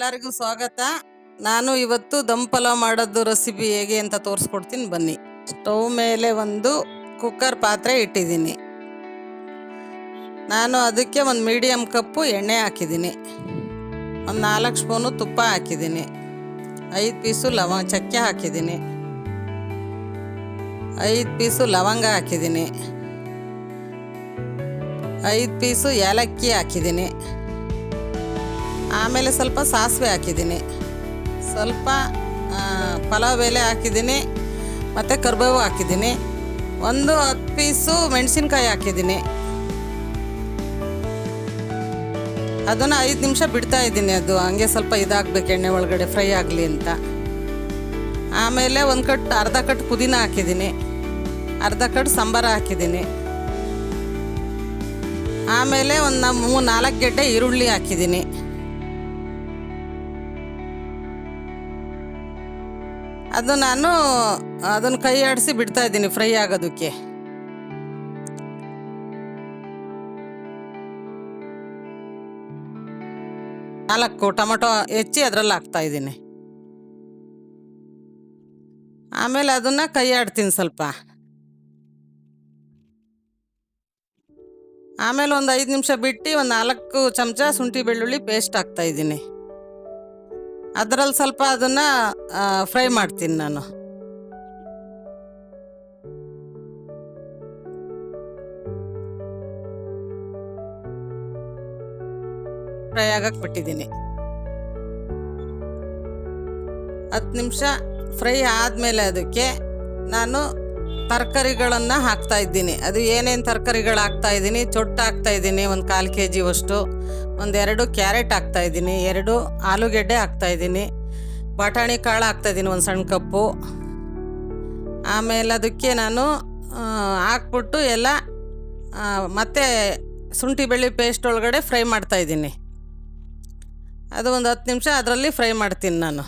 ಎಲ್ಲರಿಗೂ ಸ್ವಾಗತ. ನಾನು ಇವತ್ತು ದಮ್ ಪಲಾವ್ ಮಾಡೋದು ರೆಸಿಪಿ ಹೇಗೆ ಅಂತ ತೋರಿಸ್ಕೊಡ್ತೀನಿ ಬನ್ನಿ. ಸ್ಟವ್ ಮೇಲೆ ಒಂದು ಕುಕ್ಕರ್ ಪಾತ್ರೆ ಇಟ್ಟಿದ್ದೀನಿ. ನಾನು ಅದಕ್ಕೆ ಒಂದು ಮೀಡಿಯಮ್ ಕಪ್ಪು ಎಣ್ಣೆ ಹಾಕಿದ್ದೀನಿ. ಒಂದು ನಾಲ್ಕು ಸ್ಪೂನು ತುಪ್ಪ ಹಾಕಿದ್ದೀನಿ. ಐದು ಪೀಸು ಲವಂಗ ಚಕ್ಕೆ ಹಾಕಿದ್ದೀನಿ. ಐದು ಪೀಸು ಲವಂಗ ಹಾಕಿದ್ದೀನಿ. ಐದು ಪೀಸು ಏಲಕ್ಕಿ ಹಾಕಿದ್ದೀನಿ. ಆಮೇಲೆ ಸ್ವಲ್ಪ ಸಾಸಿವೆ ಹಾಕಿದ್ದೀನಿ. ಸ್ವಲ್ಪ ಪಲಾವ್ ಎಲೆ ಹಾಕಿದ್ದೀನಿ, ಮತ್ತು ಕರಿಬೇವು ಹಾಕಿದ್ದೀನಿ. ಒಂದು ಹತ್ತು ಪೀಸು ಮೆಣಸಿನ್ಕಾಯಿ ಹಾಕಿದ್ದೀನಿ. ಅದನ್ನು ಐದು ನಿಮಿಷ ಬಿಡ್ತಾ ಇದ್ದೀನಿ ಅದು, ಹಂಗೆ ಸ್ವಲ್ಪ ಇದಾಗಬೇಕು ಎಣ್ಣೆ ಒಳಗಡೆ, ಫ್ರೈ ಆಗಲಿ ಅಂತ. ಆಮೇಲೆ ಒಂದು ಕಟ್, ಅರ್ಧ ಕಟ್ ಪುದೀನ ಹಾಕಿದ್ದೀನಿ. ಅರ್ಧ ಕಟ್ ಸಾಂಬಾರ ಹಾಕಿದ್ದೀನಿ. ಆಮೇಲೆ ಒಂದು ಮೂರು ನಾಲ್ಕು ಗೆಡ್ಡೆ ಈರುಳ್ಳಿ ಹಾಕಿದ್ದೀನಿ. ಅದು ನಾನು ಅದನ್ನು ಕೈ ಆಡಿಸಿ ಬಿಡ್ತಾ ಇದ್ದೀನಿ, ಫ್ರೈ ಆಗೋದಕ್ಕೆ. ನಾಲ್ಕು ಟೊಮೊಟೊ ಹೆಚ್ಚಿ ಅದರಲ್ಲಿ ಹಾಕ್ತಾ ಇದ್ದೀನಿ. ಆಮೇಲೆ ಅದನ್ನ ಕೈ ಆಡ್ತೀನಿ ಸ್ವಲ್ಪ. ಆಮೇಲೆ ಒಂದು ಐದು ನಿಮಿಷ ಬಿಟ್ಟು ಒಂದು ನಾಲ್ಕು ಚಮಚ ಶುಂಠಿ ಬೆಳ್ಳುಳ್ಳಿ ಪೇಸ್ಟ್ ಹಾಕ್ತಾ ಇದ್ದೀನಿ. ಅದರಲ್ಲಿ ಸ್ವಲ್ಪ ಅದನ್ನ ಫ್ರೈ ಮಾಡ್ತೀನಿ ನಾನು. ಫ್ರೈ ಆಗಕ್ಕೆ ಬಿಟ್ಟಿದ್ದೀನಿ. ಹತ್ತು ನಿಮಿಷ ಫ್ರೈ ಆದಮೇಲೆ ಅದಕ್ಕೆ ನಾನು ತರಕಾರಿಗಳನ್ನು ಹಾಕ್ತಾ ಇದ್ದೀನಿ. ಅದು ಏನೇನು ತರಕಾರಿಗಳು ಹಾಕ್ತಾ ಇದ್ದೀನಿ? ಚೊಟ್ಟು ಹಾಕ್ತಾ ಇದ್ದೀನಿ, ಒಂದು ಕಾಲು ಕೆ ಜಿವಷ್ಟು ಒಂದೆರಡು ಕ್ಯಾರೆಟ್ ಹಾಕ್ತಾ ಇದ್ದೀನಿ, ಎರಡು ಆಲೂಗೆಡ್ಡೆ ಹಾಕ್ತಾ ಇದ್ದೀನಿ, ಬಟಾಣಿ ಕಾಳು ಹಾಕ್ತಾ ಇದ್ದೀನಿ ಒಂದು ಸಣ್ಣ ಕಪ್ಪು. ಆಮೇಲೆ ಅದಕ್ಕೆ ನಾನು ಹಾಕ್ಬಿಟ್ಟು ಎಲ್ಲ ಮತ್ತೆ ಶುಂಠಿ ಬೆಳ್ಳಿ ಪೇಸ್ಟ್ ಒಳಗಡೆ ಫ್ರೈ ಮಾಡ್ತಾ ಇದ್ದೀನಿ. ಅದು ಒಂದು ಹತ್ತು ನಿಮಿಷ ಅದರಲ್ಲಿ ಫ್ರೈ ಮಾಡ್ತೀನಿ ನಾನು.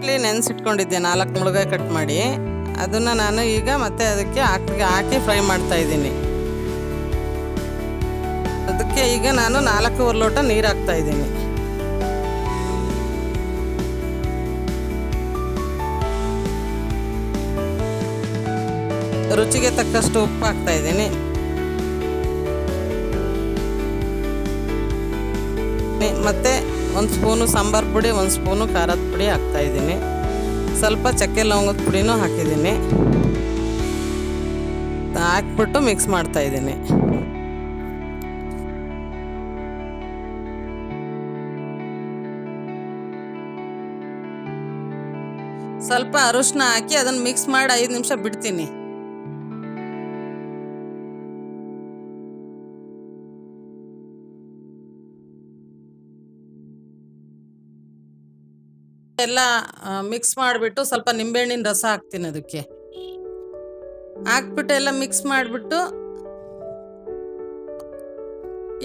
ಇಲ್ಲಿ ನೆನೆಸಿಟ್ಕೊಂಡಿದ್ದೆ, ನಾಲ್ಕು ಮುಳುಗಾಯಿ ಕಟ್ ಮಾಡಿ. ಅದನ್ನು ನಾನು ಈಗ ಮತ್ತೆ ಅದಕ್ಕೆ ಹಾಕಿ ಹಾಕಿ ಫ್ರೈ ಮಾಡ್ತಾ ಇದ್ದೀನಿ. ಅದಕ್ಕೆ ಈಗ ನಾನು ನಾಲ್ಕೂವರೆ ಲೋಟ ನೀರು ಹಾಕ್ತಾ ಇದ್ದೀನಿ. ರುಚಿಗೆ ತಕ್ಕಷ್ಟು ಉಪ್ಪು ಹಾಕ್ತಾ ಇದ್ದೀನಿ. ಮತ್ತು ಒಂದು ಸ್ಪೂನು ಸಾಂಬಾರು ಪುಡಿ, ಒಂದು ಸ್ಪೂನು ಖಾರದ ಪುಡಿ ಹಾಕ್ತಾಯಿದ್ದೀನಿ ಸ್ವಲ್ಪ ಚಕ್ಕೆ ಲವಂಗದ ಪುಡಿನೂ ಹಾಕಿದ್ದೀನಿ. ಹಾಕ್ಬಿಟ್ಟು ಮಿಕ್ಸ್ ಮಾಡ್ತಾ ಇದ್ದೀನಿ. ಸ್ವಲ್ಪ ಅರಿಶಿನ ಹಾಕಿ ಅದನ್ನು ಮಿಕ್ಸ್ ಮಾಡಿ ಐದು ನಿಮಿಷ ಬಿಡ್ತೀನಿ. ಎಲ್ಲ ಮಿಕ್ಸ್ ಮಾಡಿಬಿಟ್ಟು ಸ್ವಲ್ಪ ನಿಂಬೆಹಣ್ಣಿನ ರಸ ಹಾಕ್ತೀನಿ ಅದಕ್ಕೆ. ಹಾಕ್ಬಿಟ್ಟು ಎಲ್ಲ ಮಿಕ್ಸ್ ಮಾಡಿಬಿಟ್ಟು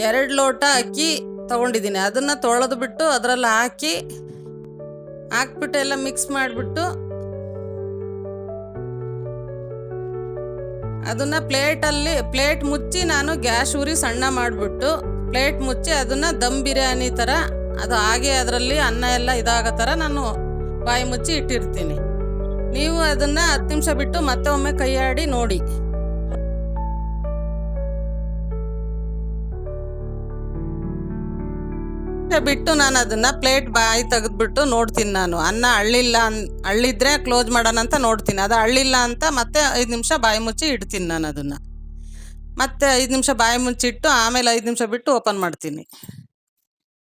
ಎರಡು ಲೋಟ ಅಕ್ಕಿ ತಗೊಂಡಿದ್ದೀನಿ. ಅದನ್ನು ತೊಳೆದು ಬಿಟ್ಟು ಅದರಲ್ಲಿ ಹಾಕಿ ಹಾಕ್ಬಿಟ್ಟು ಎಲ್ಲ ಮಿಕ್ಸ್ ಮಾಡಿಬಿಟ್ಟು ಅದನ್ನ ಪ್ಲೇಟಲ್ಲಿ, ಪ್ಲೇಟ್ ಮುಚ್ಚಿ ನಾನು ಗ್ಯಾಸ್ ಉರಿ ಸಣ್ಣ ಮಾಡಿಬಿಟ್ಟು ಪ್ಲೇಟ್ ಮುಚ್ಚಿ ಅದನ್ನ ದಮ್ ಬಿರಿಯಾನಿ ಥರ ಅದು ಹಾಗೆ ಅದರಲ್ಲಿ ಅನ್ನ ಎಲ್ಲ ಇದಾಗೋ ಥರ ನಾನು ಬಾಯಿ ಮುಚ್ಚಿ ಇಟ್ಟಿರ್ತೀನಿ. ನೀವು ಅದನ್ನು ಹತ್ತು ನಿಮಿಷ ಬಿಟ್ಟು ಮತ್ತೆ ಒಮ್ಮೆ ಕೈಯಾಡಿ ನೋಡಿ. ಬಿಟ್ಟು ನಾನು ಅದನ್ನ ಪ್ಲೇಟ್ ಬಾಯಿ ತೆಗೆದ್ಬಿಟ್ಟು ನೋಡ್ತೀನಿ ನಾನು. ಅನ್ನ ಅಳ್ಳಿಲ್ಲ ಅನ್, ಅಳ್ಳಿದ್ರೆ ಕ್ಲೋಸ್ ಮಾಡೋಣ ಅಂತ ನೋಡ್ತೀನಿ. ಅದು ಅಳ್ಳಿಲ್ಲ ಅಂತ ಮತ್ತೆ ಐದು ನಿಮಿಷ ಬಾಯಿ ಮುಚ್ಚಿ ಇಡ್ತೀನಿ ನಾನು ಅದನ್ನ. ಮತ್ತೆ ಐದು ನಿಮಿಷ ಬಾಯಿ ಮುಚ್ಚಿಟ್ಟು ಆಮೇಲೆ ಐದು ನಿಮಿಷ ಬಿಟ್ಟು ಓಪನ್ ಮಾಡ್ತೀನಿ.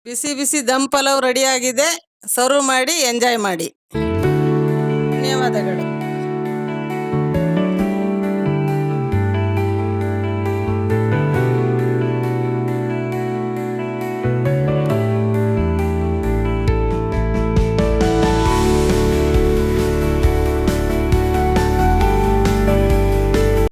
ಬಿಸಿ ಬಿಸಿ ದಮ್ ಪಲಾವ್ ಆಗಿದೆ. ಸರ್ವ್ ಮಾಡಿ ಎಂಜಾಯ್ ಮಾಡಿ. ಧನ್ಯವಾದಗಳು.